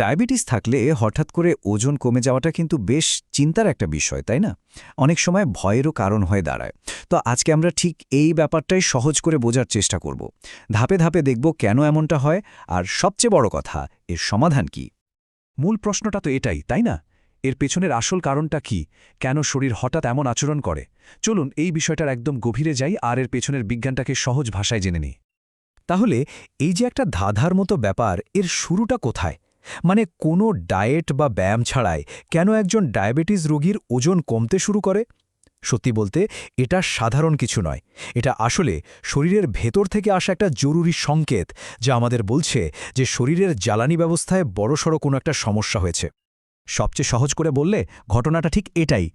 Diabetes থাকলে হঠাৎ করে ওজন কমে যাওয়াটা কিন্তু বেশ চিন্তার একটা বিষয়, তাই না? অনেক সময় ভয়েরও কারণ হয়ে দাঁড়ায়। তো আজকে আমরা ঠিক এই ব্যাপারটাই সহজ করে বোঝার চেষ্টা করব। ধাপে ধাপে দেখব কেন এমনটা হয়, আর সবচেয়ে বড় কথা, এর সমাধান কি? মূল প্রশ্নটা তো এটাই, তাই না? এর পেছনের আসল কারণটা কি? কেন শরীর হঠাৎ এমন আচরণ করে? চলুন এই বিষয়টার একদম গভীরে যাই, আর এর পেছনের বিজ্ঞানটাকে সহজ ভাষায় জেনে নিই। তাহলে এই যে একটা ধাঁধার মতো ব্যাপার, এর শুরুটা কোথায়? মানে কোনো ডায়েট বা ব্যায়াম ছাড়াই কেন একজন ডায়াবেটিস রোগীর ওজন কমতে শুরু করে? সত্যি বলতে, এটা সাধারণ কিছু নয়। এটা আসলে শরীরের ভেতর থেকে আসা একটা জরুরি সংকেত যা আমাদের বলছে যে শরীরের জ্বালানি ব্যবস্থায় বড়সড় কোনো একটা সমস্যা হয়েছে। সবচেয়ে সহজ করে বললে ঘটনাটা ঠিক এটাই।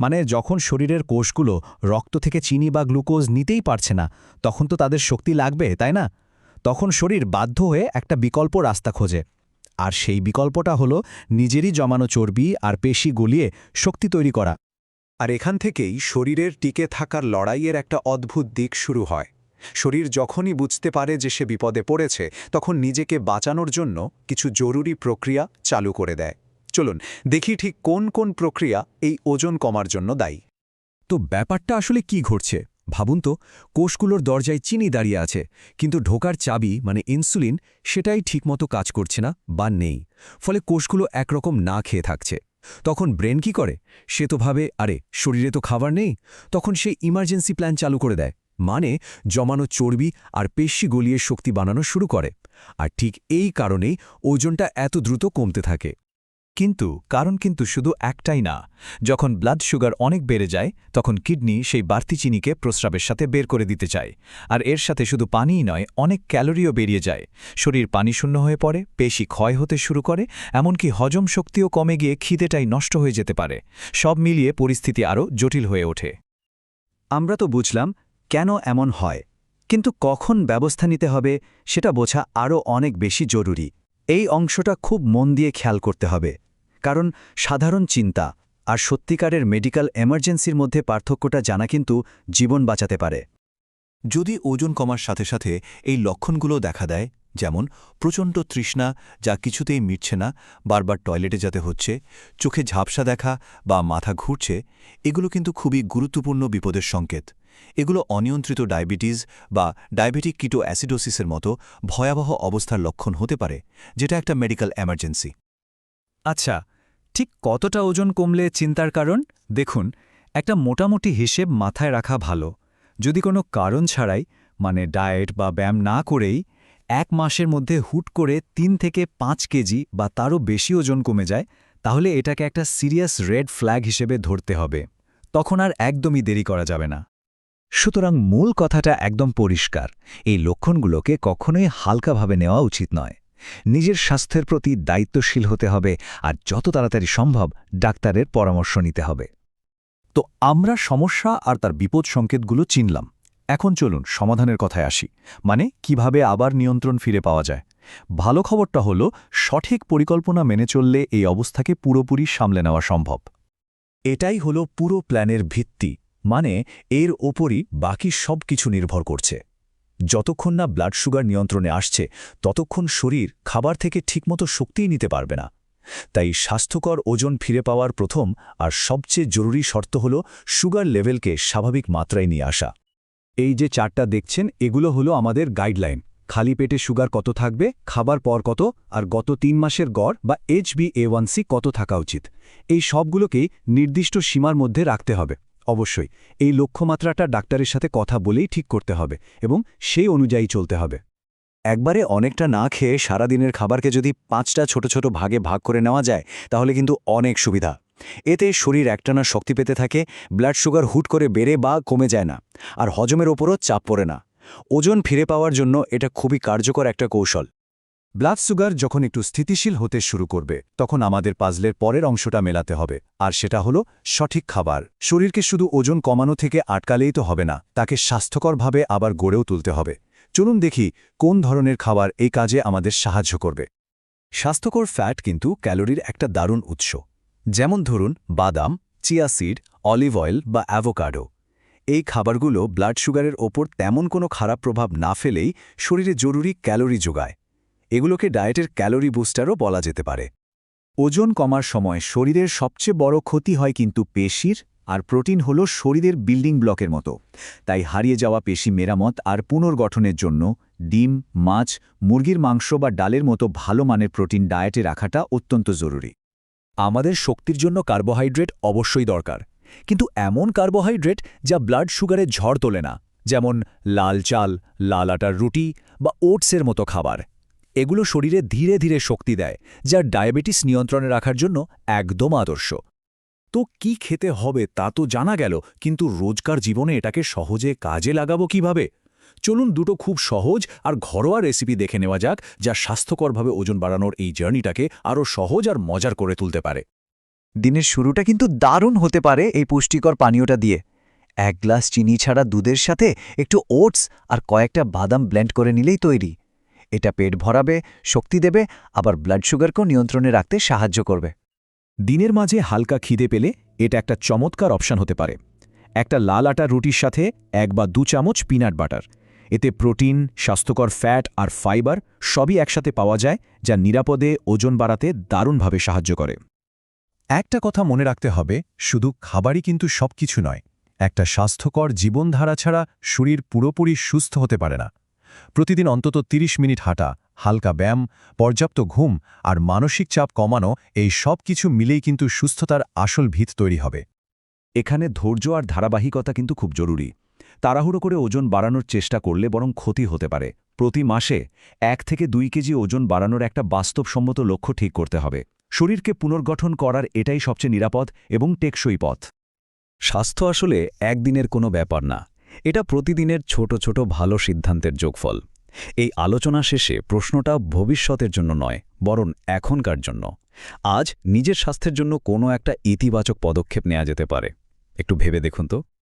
মানে যখন শরীরের কোষগুলো রক্ত থেকে চিনি বা গ্লুকোজ নিতেই পারছে না, তখন তো তাদের শক্তি লাগবে, তাই না? তখন শরীর বাধ্য হয়ে একটা বিকল্প রাস্তা খোঁজে। আর সেই বিকল্পটা হলো নিজেরই জমানো চর্বি আর পেশি গলিয়ে শক্তি তৈরি করা। আর এখান থেকেই শরীরের টিকে থাকার লড়াইয়ের একটা অদ্ভুত দিক শুরু হয়। শরীর যখনই বুঝতে পারে যে সে বিপদে পড়েছে, তখন নিজেকে বাঁচানোর জন্য কিছু জরুরি প্রক্রিয়া চালু করে দেয়। চলুন, দেখি ঠিক কোন কোন প্রক্রিয়া এই ওজন কমার জন্য দায়ী। তো ব্যাপারটা আসলে কি ঘটছে? ভাবুন তো, কোষগুলোর দরজায় চিনি দাঁড়িয়ে আছে, কিন্তু ঢোকার চাবি মানে ইনসুলিন, সেটাই ঠিকমতো কাজ করছে না বা নেই। ফলে কোষগুলো একরকম না খেয়ে থাকছে। তখন ব্রেন কি করে? সে তো ভাবে, আরে, শরীরে তো খাবার নেই। তখন সে ইমার্জেন্সি প্ল্যান চালু করে দেয় মানে জমানো চর্বি আর পেশি গলিয়ে শক্তি বানানো শুরু করে। আর ঠিক এই কারণেই ওজনটা এত দ্রুত কমতে থাকে। কিন্তু কারণ কিন্তু শুধু একটাই না। যখন ব্লাড সুগার অনেক বেড়ে যায়, তখন কিডনি সেই বাড়তি চিনিকে প্রস্রাবের সাথে বের করে দিতে চায়। আর এর সাথে শুধু পানিই নয়, অনেক ক্যালোরিও বেরিয়ে যায়। শরীর পানি শূন্য হয়ে পড়ে, পেশি ক্ষয় হতে শুরু করে, এমনকি হজম শক্তিও কমে গিয়ে খিদেটাই নষ্ট হয়ে যেতে পারে। সব মিলিয়ে পরিস্থিতি আরও জটিল হয়ে ওঠে। আমরা তো বুঝলাম, কেন এমন হয়? কিন্তু কখন ব্যবস্থা নিতে হবে, সেটা বোঝা আরও অনেক বেশি জরুরি। এই অংশটা খুব মন দিয়ে খেয়াল করতে হবে। কারণ সাধারণ চিন্তা আর সত্যিকারের মেডিকেল এমার্জেন্সির মধ্যে পার্থক্যটা জানা কিন্তু জীবন বাঁচাতে পারে। যদি ওজন কমার সাথে সাথে এই লক্ষণগুলো দেখা দেয়, যেমন প্রচণ্ড তৃষ্ণা যা কিছুতেই মিটছে না, বারবার টয়লেটে যেতে হচ্ছে, চোখে ঝাপসা দেখা বা মাথা ঘুরছে, এগুলো কিন্তু খুবই গুরুত্বপূর্ণ বিপদের সংকেত। এগুলো অনিয়ন্ত্রিত ডায়াবেটিস বা ডায়াবেটিক কিটো অ্যাসিডোসিসের মতো ভয়াবহ অবস্থার লক্ষণ হতে পারে, যেটা একটা মেডিকেল এমার্জেন্সি। আচ্ছা ঠিক কতটা ওজন কমলে চিন্তার কারণ? দেখুন, একটা মোটামুটি হিসেব মাথায় রাখা ভালো। যদি কোনো কারণ ছাড়াই মানে ডায়েট বা ব্যায়াম না করেই, এক মাসের মধ্যে হুট করে তিন থেকে পাঁচ কেজি বা তারও বেশি ওজন কমে যায়, তাহলে এটাকে একটা সিরিয়াস রেড ফ্ল্যাগ হিসেবে ধরতে হবে। তখন আর একদমই দেরি করা যাবে না। সুতরাং মূল কথাটা একদম পরিষ্কার। এই লক্ষণগুলোকে কখনোই হালকাভাবে নেওয়া উচিত নয়। নিজের স্বাস্থ্যের প্রতি দায়িত্বশীল হতে হবে আর যত তাড়াতাড়ি সম্ভব ডাক্তারের পরামর্শ নিতে হবে। তো আমরা সমস্যা আর তার বিপদ সংকেতগুলো চিনলাম। এখন চলুন সমাধানের কথায় আসি। মানে কীভাবে আবার নিয়ন্ত্রণ ফিরে পাওয়া যায়? ভালো খবরটা হলো, সঠিক পরিকল্পনা মেনে চললে এই অবস্থাকে পুরোপুরি সামলে নেওয়া সম্ভব। এটাই হলো পুরো প্ল্যানের ভিত্তি। মানে এর ওপরই বাকি সব কিছু নির্ভর করছে। যতক্ষণ না ব্লাড সুগার নিয়ন্ত্রণে আসছে, ততক্ষণ শরীর খাবার থেকে ঠিকমতো শক্তিই নিতে পারবে না। তাই স্বাস্থ্যকর ওজন ফিরে পাওয়ার প্রথম আর সবচেয়ে জরুরি শর্ত হল সুগার লেভেলকে স্বাভাবিক মাত্রায় নিয়ে আসা। এই যে চারটা দেখছেন, এগুলো হলো আমাদের গাইডলাইন খালি পেটে সুগার কত থাকবে, খাবার পর কত, আর গত তিন মাসের গড় বা এইচবি কত থাকা উচিত। এই সবগুলোকেই নির্দিষ্ট সীমার মধ্যে রাখতে হবে। অবশ্যই, এই লক্ষ্যমাত্রাটা ডাক্তারের সাথে কথা বলেই ঠিক করতে হবে এবং সেই অনুযায়ী চলতে হবে। একবারে অনেকটা না খেয়ে সারাদিনের খাবারকে যদি পাঁচটা ছোট ছোট ভাগে ভাগ করে নেওয়া যায়, তাহলে কিন্তু অনেক সুবিধা। এতে শরীর একটানা শক্তি পেতে থাকে, ব্লাড সুগার হুট করে বেড়ে বা কমে যায় না, আর হজমের ওপরও চাপ পড়ে না। ওজন ফিরে পাওয়ার জন্য এটা খুবই কার্যকর একটা কৌশল। ব্লাড সুগার যখন একটু স্থিতিশীল হতে শুরু করবে, তখন আমাদের পাজলের পরের অংশটা মেলাতে হবে, আর সেটা হলো সঠিক খাবার। শরীরকে শুধু ওজন কমানো থেকে আটকালেই তো হবে না, তাকে স্বাস্থ্যকরভাবে আবার গড়েও তুলতে হবে। চলুন দেখি কোন ধরনের খাবার এই কাজে আমাদের সাহায্য করবে। স্বাস্থ্যকর ফ্যাট কিন্তু ক্যালোরির একটা দারুণ উৎস। যেমন ধরুন, বাদাম চিয়া সিড অলিভ অয়েল বা অ্যাভোকাডো এই খাবারগুলো ব্লাড সুগারের ওপর তেমন কোনো খারাপ প্রভাব না ফেলেই শরীরে জরুরি ক্যালোরি যোগায়। এগুলোকে ডায়েটের ক্যালোরি বুস্টারও বলা যেতে পারে। ওজন কমার সময় শরীরের সবচেয়ে বড় ক্ষতি হয় কিন্তু পেশির আর প্রোটিন হল শরীরের বিল্ডিং ব্লকের মতো। তাই হারিয়ে যাওয়া পেশি মেরামত আর পুনর্গঠনের জন্য ডিম, মাছ, মুরগির মাংস বা ডালের মতো ভালো মানের প্রোটিন ডায়েটে রাখাটা অত্যন্ত জরুরি। আমাদের শক্তির জন্য কার্বোহাইড্রেট অবশ্যই দরকার। কিন্তু এমন কার্বোহাইড্রেট যা ব্লাড সুগারের ঝড় তোলে না, যেমন লাল চাল, লাল আটার রুটি বা ওটসের মতো খাবার। এগুলো শরীরে ধীরে ধীরে শক্তি দেয়, যা ডায়াবেটিস নিয়ন্ত্রণে রাখার জন্য একদম আদর্শ। তো কি খেতে হবে তা তো জানা গেল, কিন্তু রোজকার জীবনে এটাকে সহজে কাজে লাগাবো কীভাবে? চলুন দুটো খুব সহজ আর ঘরোয়া রেসিপি দেখে নেওয়া যাক, যা স্বাস্থ্যকরভাবে ওজন বাড়ানোর এই জার্নিটাকে আরও সহজ আর মজার করে তুলতে পারে। দিনের শুরুটা কিন্তু দারুণ হতে পারে এই পুষ্টিকর পানীয়টা দিয়ে। এক গ্লাস চিনি ছাড়া দুধের সাথে একটু ওটস আর কয়েকটা বাদাম ব্লেন্ড করে নিলেই তৈরি। এটা পেট ভরাবে, শক্তি দেবে, আবার ব্লাড সুগারকেও নিয়ন্ত্রণে রাখতে সাহায্য করবে। দিনের মাঝে হালকা খিদে পেলে এটা একটা চমৎকার অপশান হতে পারে। একটা লাল আটা রুটির সাথে এক বা দু চামচ পিনাট বাটার এতে প্রোটিন, স্বাস্থ্যকর ফ্যাট আর ফাইবার সবই একসাথে পাওয়া যায়, যা নিরাপদে ওজন বাড়াতে দারুণভাবে সাহায্য করে। একটা কথা মনে রাখতে হবে, শুধু খাবারই কিন্তু সবকিছু নয়। একটা স্বাস্থ্যকর জীবনধারা ছাড়া শরীর পুরোপুরি সুস্থ হতে পারে না। প্রতিদিন অন্তত ৩০ মিনিট হাঁটা, হালকা ব্যায়াম, পর্যাপ্ত ঘুম আর মানসিক চাপ কমানো এই সব কিছু মিলেই কিন্তু সুস্থতার আসল ভিত তৈরি হবে। এখানে ধৈর্য আর ধারাবাহিকতা কিন্তু খুব জরুরি। তাড়াহুড়ো করে ওজন বাড়ানোর চেষ্টা করলে বরং ক্ষতি হতে পারে। প্রতি মাসে এক থেকে দুই কেজি ওজন বাড়ানোর একটা বাস্তবসম্মত লক্ষ্য ঠিক করতে হবে। শরীরকে পুনর্গঠন করার এটাই সবচেয়ে নিরাপদ এবং টেকসই পথ। স্বাস্থ্য আসলে একদিনের কোনো ব্যাপার না। এটা প্রতিদিনের ছোট ছোট ভালো সিদ্ধান্তের যোগফল। এই আলোচনা শেষে প্রশ্নটা ভবিষ্যতের জন্য নয়, বরং এখনকার জন্য। আজ নিজের স্বাস্থ্যের জন্য কোনো একটা ইতিবাচক পদক্ষেপ নেওয়া যেতে পারে। একটু ভেবে দেখুন তো।